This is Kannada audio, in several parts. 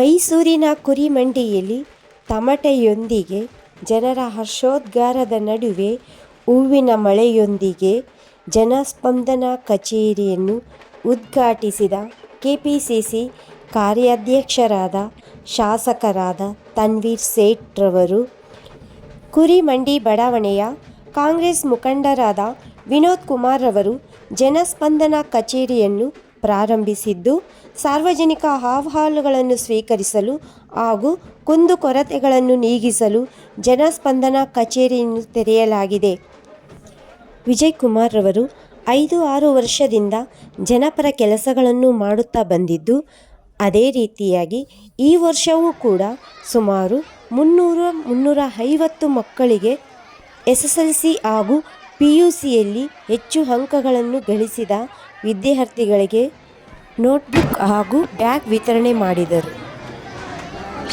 ಮೈಸೂರಿನ ಕುರಿಮಂಡಿಯಲ್ಲಿ ತಮಟೆಯೊಂದಿಗೆ ಜನರ ಹರ್ಷೋದ್ಗಾರದ ನಡುವೆ ಹೂವಿನ ಮಳೆಯೊಂದಿಗೆ ಜನಸ್ಪಂದನ ಕಚೇರಿಯನ್ನು ಉದ್ಘಾಟಿಸಿದ ಕೆಪಿಸಿಸಿ ಕಾರ್ಯಾಧ್ಯಕ್ಷರಾದ ಶಾಸಕರಾದ ತನ್ವೀರ್ ಸೇಠ್ರವರು ಕುರಿಮಂಡಿ ಬಡಾವಣೆಯ ಕಾಂಗ್ರೆಸ್ ಮುಖಂಡರಾದ ವಿನೋದ್ ಕುಮಾರ್ ರವರು ಜನಸ್ಪಂದನ ಕಚೇರಿಯನ್ನು ಪ್ರಾರಂಭಿಸಿದ್ದು. ಸಾರ್ವಜನಿಕ ಅಹವಾಲುಗಳನ್ನು ಸ್ವೀಕರಿಸಲು ಹಾಗೂ ಕುಂದುಕೊರತೆಗಳನ್ನು ನೀಗಿಸಲು ಜನಸ್ಪಂದನ ಕಚೇರಿಯನ್ನು ತೆರೆಯಲಾಗಿದೆ. ವಿಜಯ್ ಕುಮಾರ್ ರವರು ಐದು ಆರು ವರ್ಷದಿಂದ ಜನಪರ ಕೆಲಸಗಳನ್ನು ಮಾಡುತ್ತಾ ಬಂದಿದ್ದು, ಅದೇ ರೀತಿಯಾಗಿ ಈ ವರ್ಷವೂ ಕೂಡ ಸುಮಾರು ಮುನ್ನೂರು, ಮುನ್ನೂರ ಐವತ್ತು ಮಕ್ಕಳಿಗೆ ಎಸ್ ಎಸ್ ಎಲ್ ಸಿ ಹಾಗೂ ಪಿ ಯು ಸಿಯಲ್ಲಿ ಹೆಚ್ಚು ಅಂಕಗಳನ್ನು ಗಳಿಸಿದ ವಿದ್ಯಾರ್ಥಿಗಳಿಗೆ ನೋಟ್ಬುಕ್ ಹಾಗೂ ಬ್ಯಾಗ್ ವಿತರಣೆ ಮಾಡಿದರು.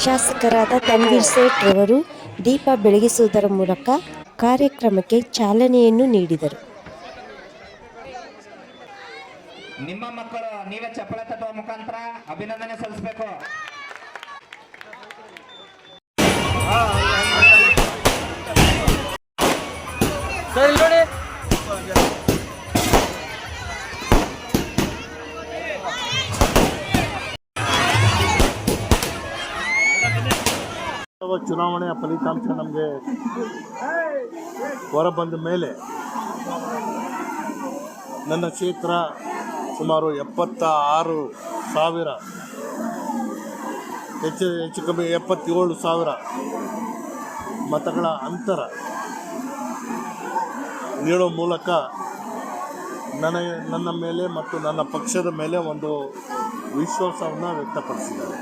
ಶಾಸಕರಾದ ತನ್ವೀರ್ ಸೇಠ್ ರವರು ದೀಪ ಬೆಳಗಿಸುವುದರ ಮೂಲಕ ಕಾರ್ಯಕ್ರಮಕ್ಕೆ ಚಾಲನೆಯನ್ನು ನೀಡಿದರು. ನಿಮ್ಮ ಮಕ್ಕಳು ನೀವೇ ಚಪ್ಪಳೆ ತಟ್ಟುವ ಮುಖಾಂತರ ಅಭಿನಂದನೆ ಸಲ್ಲಿಸಬೇಕು. ಅಥವಾ ಚುನಾವಣೆಯ ಫಲಿತಾಂಶ ನಮಗೆ ಹೊರಬಂದ ಮೇಲೆ ನನ್ನ ಕ್ಷೇತ್ರ ಸುಮಾರು ಎಪ್ಪತ್ತ ಆರು ಸಾವಿರ, ಹೆಚ್ಚು ಹೆಚ್ಚು ಕಮ್ಮಿ ಎಪ್ಪತ್ತೇಳು ಸಾವಿರ ಮತಗಳ ಅಂತರ ನೀಡೋ ಮೂಲಕ ನನಗೆ ನನ್ನ ಮೇಲೆ ಮತ್ತು ನನ್ನ ಪಕ್ಷದ ಮೇಲೆ ಒಂದು ವಿಶ್ವಾಸವನ್ನು ವ್ಯಕ್ತಪಡಿಸಿದ್ದಾರೆ.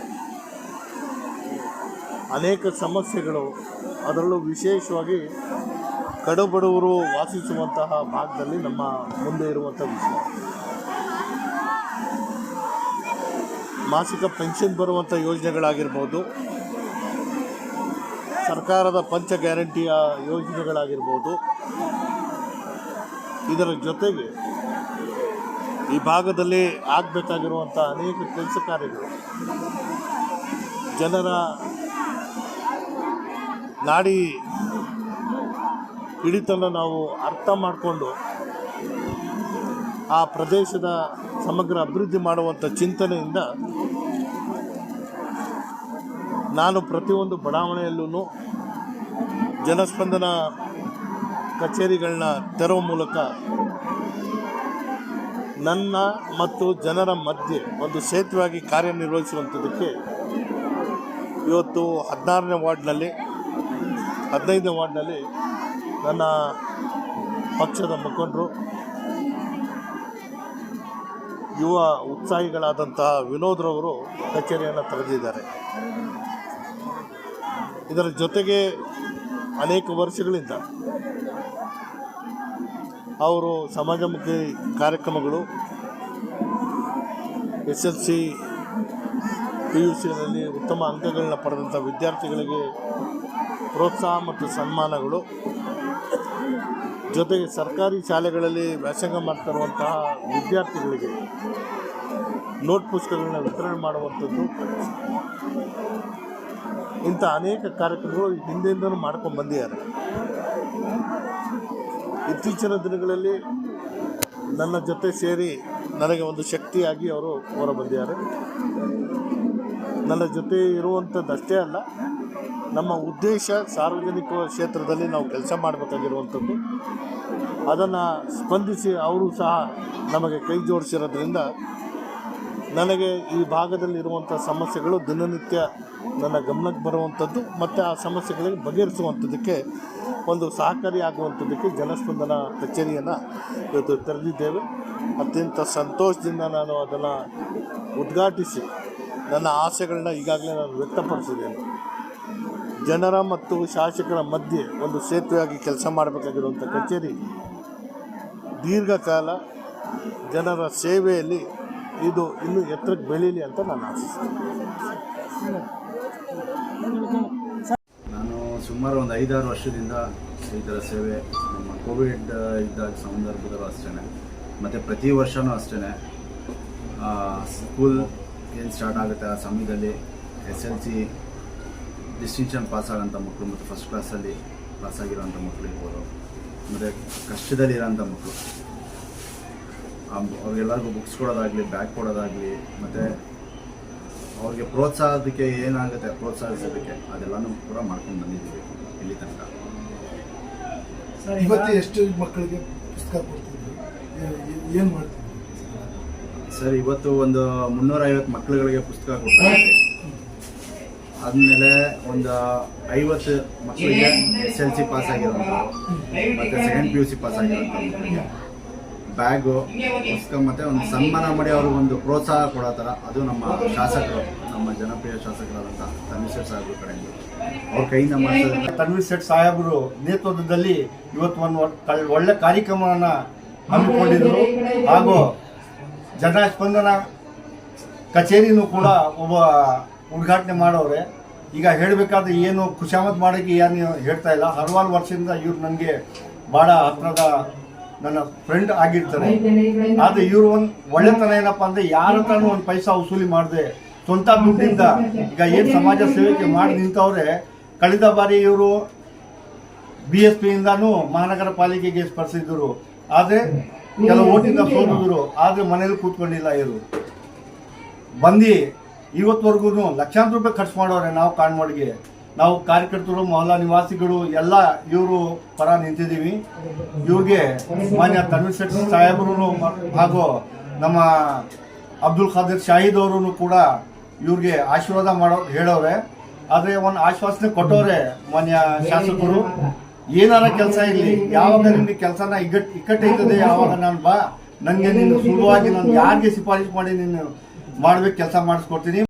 ಅನೇಕ ಸಮಸ್ಯೆಗಳು ಅದರಲ್ಲೂ ವಿಶೇಷವಾಗಿ ಕಡುಬಡವರು ವಾಸಿಸುವಂತಹ ಭಾಗದಲ್ಲಿ ನಮ್ಮ ಮುಂದೆ ಇರುವಂಥ ವಿಷಯ. ಮಾಸಿಕ ಪೆನ್ಷನ್ ಬರುವಂಥ ಯೋಜನೆಗಳಾಗಿರ್ಬೋದು, ಸರ್ಕಾರದ ಪಂಚ ಗ್ಯಾರಂಟಿಯ ಯೋಜನೆಗಳಾಗಿರ್ಬೋದು. ಇದರ ಜೊತೆಗೆ ಈ ಭಾಗದಲ್ಲಿ ಆಗಬೇಕಾಗಿರುವಂಥ ಅನೇಕ ಕೆಲಸ ಕಾರ್ಯಗಳು ಜನರ ನಾಡಿ ಹಿಡಿತನ ನಾವು ಅರ್ಥ ಮಾಡಿಕೊಂಡು ಆ ಪ್ರದೇಶದ ಸಮಗ್ರ ಅಭಿವೃದ್ಧಿ ಮಾಡುವಂಥ ಚಿಂತನೆಯಿಂದ ನಾನು ಪ್ರತಿಯೊಂದು ಬಡಾವಣೆಯಲ್ಲೂ ಜನಸ್ಪಂದನ ಕಚೇರಿಗಳನ್ನ ತೆರವ ಮೂಲಕ ನನ್ನ ಮತ್ತು ಜನರ ಮಧ್ಯೆ ಒಂದು ಸೇತುವೆಯಾಗಿ ಕಾರ್ಯನಿರ್ವಹಿಸುವಂಥದ್ದಕ್ಕೆ ಇವತ್ತು ಹದಿನಾರನೇ ವಾರ್ಡ್ನಲ್ಲಿ ಹದಿನೈದನೇ ವಾರ್ಡ್ನಲ್ಲಿ ನನ್ನ ಪಕ್ಷದ ಮುಖಂಡರು, ಯುವ ಉತ್ಸಾಹಿಗಳಾದಂತಹ ವಿನೋದ್ರವರು ಕಚೇರಿಯನ್ನು ತೆರೆದಿದ್ದಾರೆ. ಇದರ ಜೊತೆಗೆ ಅನೇಕ ವರ್ಷಗಳಿಂದ ಅವರು ಸಮಾಜಮುಖಿ ಕಾರ್ಯಕ್ರಮಗಳು, S L C, P U ಸಿನಲ್ಲಿ ಉತ್ತಮ ಅಂಕಗಳನ್ನ ಪಡೆದಂಥ ವಿದ್ಯಾರ್ಥಿಗಳಿಗೆ ಪ್ರೋತ್ಸಾಹ ಮತ್ತು ಸನ್ಮಾನಗಳು. ಜೊತೆಗೆ ಸರ್ಕಾರಿ ಶಾಲೆಗಳಲ್ಲಿ ವ್ಯಾಸಂಗ ಮಾಡ್ತಿರುವಂತಹ ವಿದ್ಯಾರ್ಥಿಗಳಿಗೆ ನೋಟ್ ಪುಸ್ತಕಗಳನ್ನ ವಿತರಣೆ ಮಾಡುವಂಥದ್ದು. ಇಂಥ ಅನೇಕ ಕಾರ್ಯಕ್ರಮಗಳು ಹಿಂದೆಯಿಂದಲೂ ಮಾಡ್ಕೊಂಡು ಬಂದಿದ್ದಾರೆ. ಇತ್ತೀಚಿನ ದಿನಗಳಲ್ಲಿ ನನ್ನ ಜೊತೆ ಸೇರಿ ನನಗೆ ಒಂದು ಶಕ್ತಿಯಾಗಿ ಅವರು ಹೊರ ಬಂದಿದ್ದಾರೆ. ನನ್ನ ಜೊತೆ ಇರುವಂಥದ್ದಷ್ಟೇ ಅಲ್ಲ ನಮ್ಮ ಉದ್ದೇಶ ಸಾರ್ವಜನಿಕ ಕ್ಷೇತ್ರದಲ್ಲಿ ನಾವು ಕೆಲಸ ಮಾಡಬೇಕಾಗಿರುವಂಥದ್ದು. ಅದನ್ನು ಸ್ಪಂದಿಸಿ ಅವರು ಸಹ ನಮಗೆ ಕೈ ಜೋಡಿಸಿರೋದ್ರಿಂದ ನನಗೆ ಈ ಭಾಗದಲ್ಲಿರುವಂಥ ಸಮಸ್ಯೆಗಳು ದಿನನಿತ್ಯ ನನ್ನ ಗಮನಕ್ಕೆ ಬರುವಂಥದ್ದು ಮತ್ತು ಆ ಸಮಸ್ಯೆಗಳಿಗೆ ಬಗೆಹರಿಸುವಂಥದ್ದಕ್ಕೆ ಒಂದು ಸಹಕಾರಿಯಾಗುವಂಥದ್ದಕ್ಕೆ ಜನಸ್ಪಂದನ ಕಚೇರಿಯನ್ನು ಇವತ್ತು ತೆರೆದಿದ್ದೇವೆ. ಅತ್ಯಂತ ಸಂತೋಷದಿಂದ ನಾನು ಅದನ್ನು ಉದ್ಘಾಟಿಸಿ ನನ್ನ ಆಸೆಗಳನ್ನ ಈಗಾಗಲೇ ನಾನು ವ್ಯಕ್ತಪಡಿಸಿದ್ದೇನೆ. ಜನರ ಮತ್ತು ಶಾಸಕರ ಮಧ್ಯೆ ಒಂದು ಸೇತುವೆಯಾಗಿ ಕೆಲಸ ಮಾಡಬೇಕಾಗಿರುವಂಥ ಕಚೇರಿ. ದೀರ್ಘಕಾಲ ಜನರ ಸೇವೆಯಲ್ಲಿ ಇದು ಇನ್ನೂ ಎತ್ತರಕ್ಕೆ ಬೆಳೀಲಿ ಅಂತ ನಾನು ಆಶಿಸ್ತೇನೆ. ನಾನು ಸುಮಾರು ಒಂದು ಐದಾರು ವರ್ಷದಿಂದ ಇದರ ಸೇವೆ, ನಮ್ಮ ಕೋವಿಡ್ ಇದ್ದಾಗ ಸಂದರ್ಭದಲ್ಲೂ ಅಷ್ಟೇ ಮತ್ತು ಪ್ರತಿ ವರ್ಷವೂ ಅಷ್ಟೇ ಸ್ಕೂಲ್ ಏನು ಸ್ಟಾರ್ಟ್ ಆಗುತ್ತೆ ಆ ಸಮಯದಲ್ಲಿ S L C distinction pass ಆಗೋಂಥ ಮಕ್ಕಳು ಮತ್ತು ಫಸ್ಟ್ ಕ್ಲಾಸಲ್ಲಿ ಪಾಸ್ ಆಗಿರೋಂಥ ಮಕ್ಕಳು ಇರ್ಬೋದು ಮತ್ತು ಕಷ್ಟದಲ್ಲಿರೋಂಥ ಮಕ್ಕಳು ಅವ್ರಿಗೆಲ್ಲರಿಗೂ ಬುಕ್ಸ್ ಕೊಡೋದಾಗಲಿ ಬ್ಯಾಗ್ ಕೊಡೋದಾಗಲಿ ಮತ್ತು ಅವ್ರಿಗೆ ಪ್ರೋತ್ಸಾಹದಕ್ಕೆ ಏನಾಗುತ್ತೆ ಪ್ರೋತ್ಸಾಹಿಸೋದಕ್ಕೆ ಅದೆಲ್ಲನೂ ಕೂಡ ಮಾಡ್ಕೊಂಡು ಬಂದಿದ್ದೀವಿ ಇಲ್ಲಿ ತನಕ ಇವತ್ತು ಎಷ್ಟು ಮಕ್ಕಳಿಗೆ ಪುಸ್ತಕ ಕೊಡ್ತೀವಿ ಏನು ಸರ್ ಇವತ್ತು ಒಂದು ಮುನ್ನೂರೈವತ್ತು ಮಕ್ಕಳುಗಳಿಗೆ ಪುಸ್ತಕ ಕೊಡ್ತಾರೆ. ಆದಮೇಲೆ ಒಂದು ಐವತ್ತು ಮಕ್ಕಳಿಗೆ ಎಸ್ ಎಲ್ ಸಿ ಪಾಸ್ ಆಗಿರೋಂಥವ್ರು ಮತ್ತು second P U C pass ಆಗಿರೋದು. ಬ್ಯಾಗು ಪುಸ್ತಕ ಮತ್ತು ಒಂದು ಸನ್ಮಾನ ಮಾಡಿ ಅವ್ರಿಗೆ ಒಂದು ಪ್ರೋತ್ಸಾಹ ಕೊಡೋ ಥರ. ಅದು ನಮ್ಮ ಶಾಸಕರು, ನಮ್ಮ ಜನಪ್ರಿಯ ಶಾಸಕರಾದಂಥ ತನಿಷರ್ ಸಾಹೇಬ್ರ ಕಡೆಯಿಂದ. ಅವ್ರ ಕೈಯಿಂದ ಮಾಡಿಸೋದ್ರಿಂದ ತನ್ವೀರ್ ಸೇಠ್ ಸಾಹೇಬರು ನೇತೃತ್ವದಲ್ಲಿ ಇವತ್ತು ಒಂದು ಒಳ್ಳೆ ಕಾರ್ಯಕ್ರಮವನ್ನು ಹಮ್ಮಿಕೊಂಡಿದ್ರು. ಹಾಗೂ ಜನ ಸ್ಪಂದನ ಕಚೇರಿನೂ ಕೂಡ ಒಬ್ಬ ಉದ್ಘಾಟನೆ ಮಾಡೋರೆ. ಈಗ ಹೇಳಬೇಕಾದ್ರೆ ಏನು ಖುಷಾಮತ್ ಮಾಡೋಕ್ಕೆ ಏನು ಹೇಳ್ತಾ ಇಲ್ಲ. ಹಲವಾರು ವರ್ಷದಿಂದ ಇವ್ರು ನನಗೆ ಭಾಳ ಹತ್ರದ ನನ್ನ ಫ್ರೆಂಡ್ ಆಗಿರ್ತಾರೆ. ಆದರೆ ಇವರು ಒಂದು ಒಳ್ಳೆತನ ಏನಪ್ಪ ಅಂದರೆ ಯಾರ ಹತ್ರನೂ ಒಂದು ಪೈಸಾ ವಸೂಲಿ ಮಾಡಿದೆ. ಸ್ವಂತ ದುಡ್ಡಿಂದ ಈಗ ಏನು ಸಮಾಜ ಸೇವೆಗೆ ಮಾಡಿ ನಿಂತವ್ರೆ, ಕಳೆದ ಬಾರಿ ಇವರು ಬಿ ಎಸ್ ಪಿಯಿಂದನೂ ಮಹಾನಗರ ಪಾಲಿಕೆಗೆ ಸ್ಪರ್ಶಿಸಿದ್ರು ಆದರೆ ಕೆಲವು ಓಟಿಂದ ಸೋತಿದ್ರು. ಆದರೆ ಮನೇಲಿ ಕೂತ್ಕೊಂಡಿಲ್ಲ ಇವರು. ಬಂದು ಇವತ್ತವರೆಗೂ ಲಕ್ಷಾಂತರ ರೂಪಾಯಿ ಖರ್ಚು ಮಾಡೋರೆ ನಾವು ಕಾಣ್ಮೋಡಿಗೆ. ನಾವು ಕಾರ್ಯಕರ್ತರು, ಮೊಹಲ್ಲಾ ನಿವಾಸಿಗಳು, ಎಲ್ಲ ಇವರು ಪರ ನಿಂತಿದ್ದೀವಿ. ಇವ್ರಿಗೆ ಮಾನ್ಯ ತನ್ವೀರ್ ಶೆಟ್ಟಿ ಸಾಹೇಬರು ಹಾಗೂ ನಮ್ಮ ಅಬ್ದುಲ್ ಖಾದರ್ ಶಾಹಿದ್ ಅವರು ಕೂಡ ಇವ್ರಿಗೆ ಆಶೀರ್ವಾದ ಮಾಡೋ, ಹೇಳೋರೆ. ಆದರೆ ಒಂದು ಆಶ್ವಾಸನೆ ಕೊಟ್ಟವ್ರೆ ಮಾನ್ಯ ಶಾಸಕರು. ಏನಾರ ಕೆಲಸ ಇರಲಿ. ಯಾವಾಗ ನಿಮ್ಗೆ ಕೆಲಸನ ಇಗಟ್ ಇಕ್ಕಟ್ಟೈತದೆ ಯಾವಾಗ ನಾನು ಬಾ. ನನಗೆ ನೀನು ಸುಲಭವಾಗಿ ನಾನು ಯಾರಿಗೆ ಶಿಫಾರಸು ಮಾಡಿ ನೀನು ಮಾಡ್ಬೇಕು, ಕೆಲಸ ಮಾಡಿಸ್ಕೊಡ್ತೀನಿ.